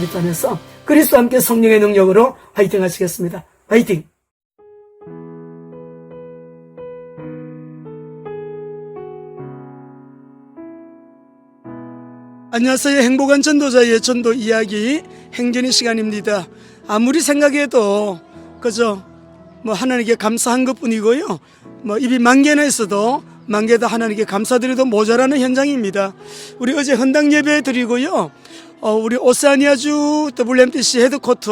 부활하신 그리스도 함께 성령의 능력으로 화이팅 하시겠습니다. 화이팅! 안녕하세요. 행복한 전도자의 전도 이야기 행전의 시간입니다. 아무리 생각해도 그저 뭐 하나님께 감사한 것뿐이고요. 뭐 입이 만 개나 있어도 만개다 하나님께 감사드려도 모자라는 현장입니다. 우리 어제 헌당 예배 드리고요. 어, 우리 오세아니아주 WMTC 헤드코트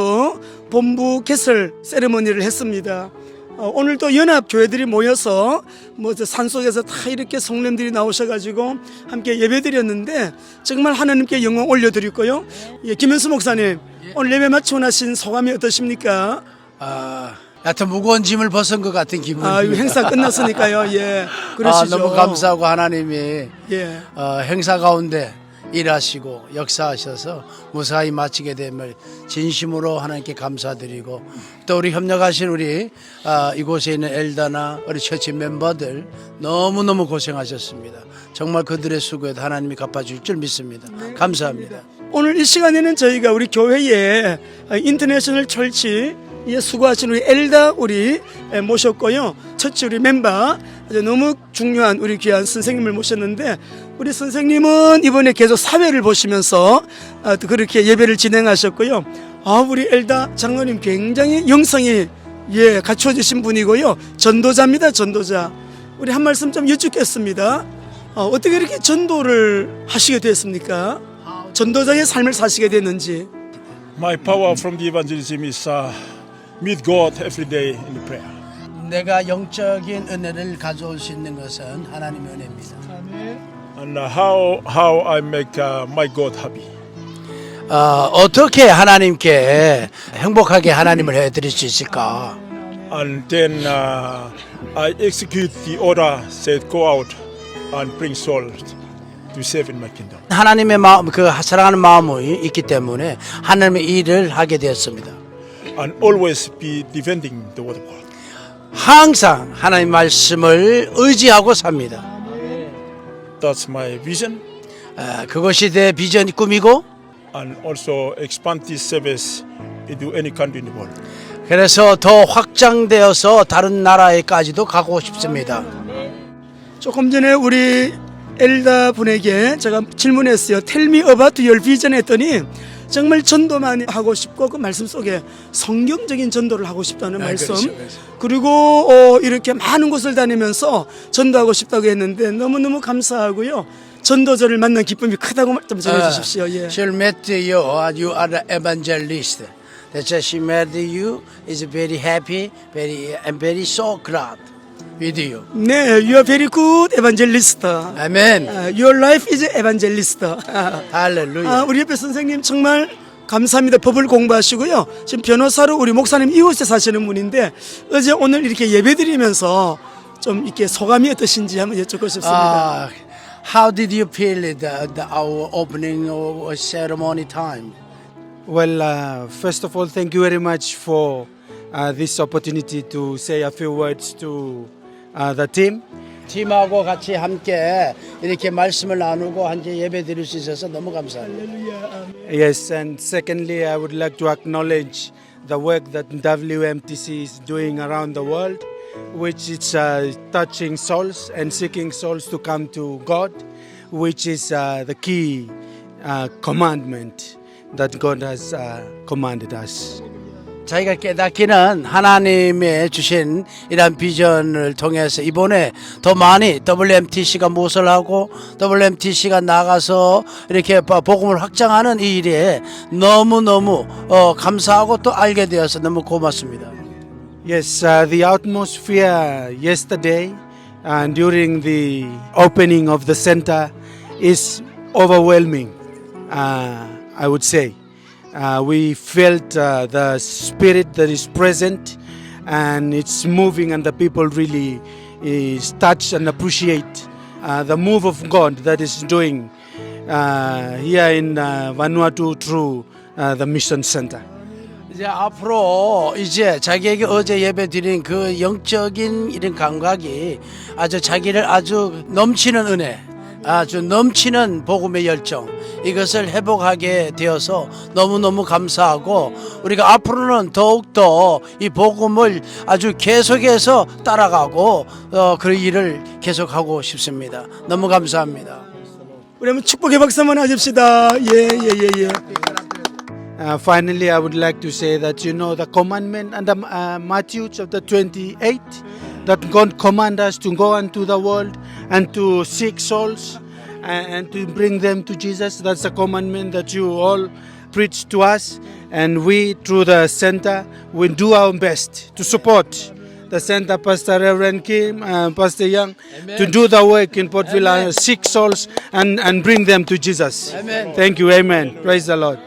본부 개설 세레머니를 했습니다. 어, 오늘도 연합 교회들이 모여서 뭐저 산속에서 다 이렇게 성령들이 나오셔가지고 함께 예배드렸는데 정말 하나님께 영광 올려드리고요. 예, 김현수 목사님 오늘 예배 마치고 나신 소감이 어떠십니까? 아, 하여튼 무거운 짐을 벗은 것 같은 기분입니다. 아, 이 행사 끝났으니까요. 예, 그러시죠. 아, 너무 감사하고 하나님이 예, 어, 행사 가운데 일하시고 역사하셔서 무사히 마치게 됨을 진심으로 하나님께 감사드리고 또 우리 협력하신 우리 아, 이곳에 있는 엘다나 우리 처치 멤버들 너무너무 고생하셨습니다. 정말 그들의 수고에도 하나님이 갚아줄 줄 믿습니다. 감사합니다. 오늘 이 시간에는 저희가 우리 교회에 인터내셔널 철치 에 수고하신 우리 엘다 우리 모셨고요. 처치 우리 멤버 너무 중요한 우리 귀한 선생님을 모셨는데 우리 선생님은 이번에 계속 사회를 보시면서 아, 또 그렇게 예배를 진행하셨고요. 아 우리 엘다 장로님 굉장히 영성이 예 갖춰지신 분이고요. 전도자입니다. 전도자. 우리 한 말씀 좀 여쭙겠습니다. 어, 어떻게 이렇게 전도를 하시게 됐습니까? 전도자의 삶을 사시게 됐는지. My power from the evangelism is uh, meet God every day in prayer. 내가 영적인 은혜를 가져올 수 있는 것은 하나님의 은혜입니다. And uh, how how I make uh, my God happy. 어, 어떻게 하나님께 행복하게 하나님을 해드릴 수 있을까? And then uh, I execute the order said go out and bring souls to save in my kingdom. 하나님의 마음, 그 사랑하는 마음이 있기 때문에 하나님의 일을 하게 되었습니다. And always be defending the word of God. 항상 하나님 말씀을 의지하고 삽니다. That's my vision. 아, 그것이 내 비전 꿈이고 And also expand this service into any country in the world. 그래서 더 확장되어서 다른 나라에까지도 가고 싶습니다. 조금 전에 우리 엘다 분에게 제가 질문했어요. Tell me about your vision 했더니 정말 전도만 하고 싶고 그 말씀 속에 성경적인 전도를 하고 싶다는 아, 말씀 그렇죠, 그렇죠. 그리고 어, 이렇게 많은 곳을 다니면서 전도하고 싶다고 했는데 너무너무 감사하고요. 전도자를 만난 기쁨이 크다고 좀 전해 주십시오. 예. She met you, you are the evangelist. That's why she met you. Is very happy, very and very so glad with you. 네, you are very good evangelist. 아멘. 아, Your life is evangelist. 아, 할렐루야. 아, 우리 옆에 선생님 정말 감사합니다. 법을 공부하시고요. 지금 변호사로 우리 목사님 이웃에 사시는 분인데 어제 오늘 이렇게 예배드리면서 좀 이렇게 소감이 어떠신지 한번 여쭙고 싶습니다. Uh, how did you feel the, the our opening or ceremony time? Well, uh, first of all, thank you very much for uh, this opportunity to say a few words to uh, the team. 팀하고 같이 함께 이렇게 말씀을 나누고 한제 예배 드릴 수 있어서 너무 감사합니다. Yes, and secondly, I would like to acknowledge the work that WMTC is doing around the world, which is uh, touching souls and seeking souls to come to God, which is uh, the key uh, commandment that God has uh, commanded us. 자기가 깨닫기는 하나님의 주신 이런 비전을 통해서 이번에 더 많이 WMTC가 무엇을 하고 WMTC가 나가서 이렇게 복음을 확장하는 이 일에 너무너무 어, 감사하고 또 알게 되어서 너무 고맙습니다. Yes, uh, the atmosphere yesterday and during the opening of the center is overwhelming, uh, I would say. Uh, we felt uh, the spirit that is present and it's moving, and the people really is touched and appreciate uh, the move of God that is doing uh, here in uh, Vanuatu through uh, the mission center. 이제 앞으로 이제 자기에게 어제 예배 드린 그 영적인 이런 감각이 아주 자기를 아주 넘치는 은혜 아주 넘치는 복음의 열정 이것을 회복하게 되어서 너무너무 감사하고 우리가 앞으로는 더욱더 이 복음을 아주 계속해서 따라가고 어, 그 일을 계속하고 싶습니다. 너무 감사합니다. 우리 한번 축복의 박수 한번 하십시다. 예, 예, 예, 예. Uh, finally, I would like to say that you know the commandment under uh, Matthew chapter 28 that God command us to go into the world and to seek souls and, and to bring them to Jesus. That's the commandment that you all preach to us, and we through the center will do our best to support the center, Pastor Reverend Kim, uh, Pastor Young, to do the work in Port Villa, seek souls and, and bring them to Jesus. Amen. Thank you. Amen. Praise the Lord.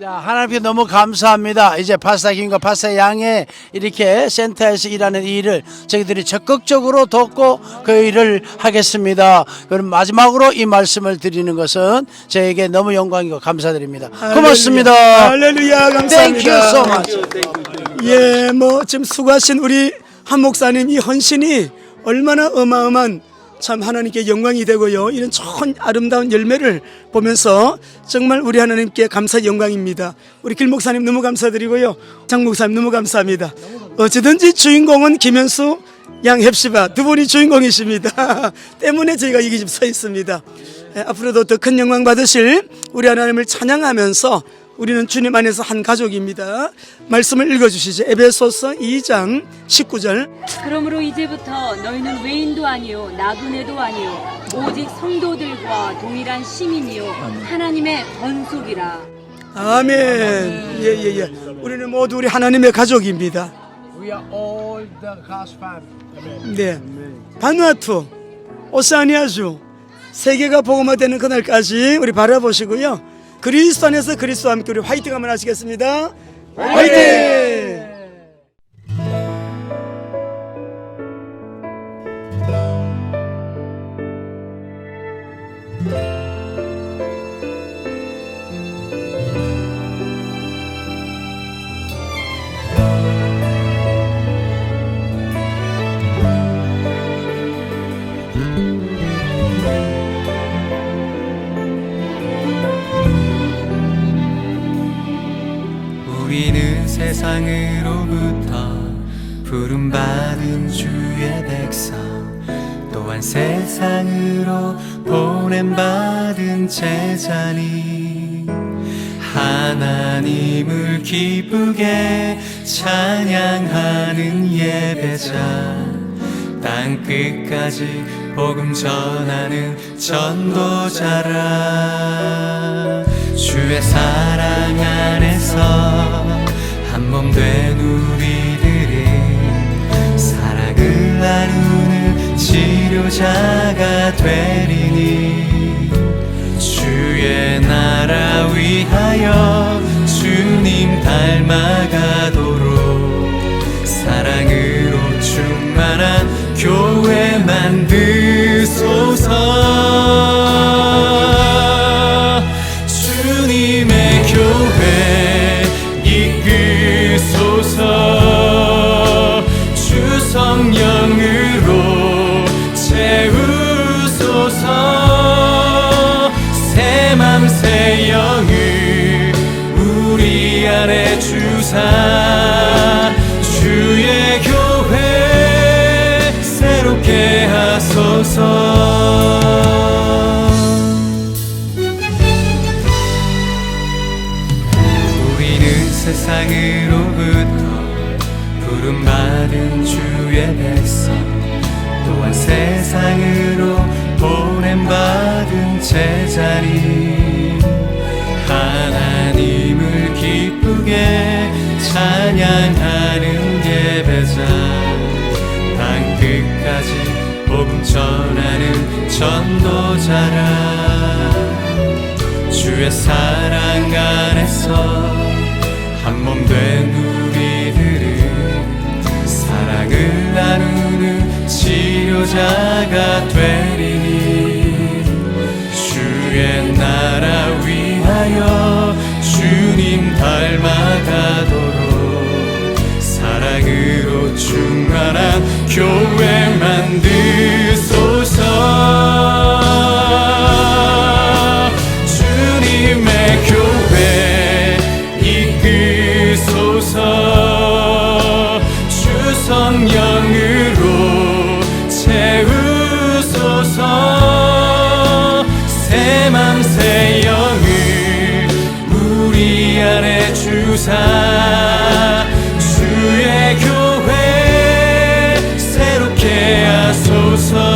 자, 하나님께 너무 감사합니다. 이제 파스타 김과 파스타 양의 이렇게 센터에서 일하는 이 일을 저희들이 적극적으로 돕고 그 일을 하겠습니다. 그럼 마지막으로 이 말씀을 드리는 것은 저에게 너무 영광이고 감사드립니다. 고맙습니다. 할렐루야, 감사합니다. Thank you so much. 예, 뭐 지금 수고하신 우리 한 목사님 이 헌신이 얼마나 어마어마한 참 하나님께 영광이 되고요. 이런 좋은 아름다운 열매를 보면서 정말 우리 하나님께 감사 영광입니다. 우리 길 목사님 너무 감사드리고요. 장 목사님 너무 감사합니다. 어찌든지 주인공은 김현수 양 헵시바 두 분이 주인공이십니다. 때문에 저희가 여기 지금 서 있습니다. 예, 앞으로도 더 큰 영광 받으실 우리 하나님을 찬양하면서 우리는 주님 안에서 한 가족입니다. 말씀을 읽어주시죠. 에베소서 2장 19절. 그러므로 이제부터 너희는 외인도 아니요 나그네도 아니요 오직 성도들과 동일한 시민이요 하나님의 번속이라 아멘. 예, 예, 예. 우리는 모두 우리 하나님의 가족입니다. We are all the God's family. 네. 바누아투, 오세아니아주, 세계가 복음화되는 그날까지 우리 바라보시고요. 그리스도 안에서 그리스도와 함께 우리 화이팅 한번 하시겠습니다. 화이팅! 세상으로부터 부름 받은 주의 백성 또한 세상으로 보냄 받은 제자니 하나님을 기쁘게 찬양하는 예배자 땅 끝까지 복음 전하는 전도자라. 주의 사랑 안에서 한 몸 된 우리들은 사랑을 나누는 치료자가 되리니 주의 나라 위하여 주님 닮아가 세상으로부터 부름받은 주의 백성. 또한 세상으로 보냄받은 제자리 하나님을 기쁘게 찬양하는 예배자. 땅 끝까지 복음 전하는 전도자라. 주의 사랑 안에서 치료자가 되리니 주의 나라 위하여 주님 닮아가도록 사랑으로 충만한 교회 만드 구사 주의 교회 새롭게 하소서.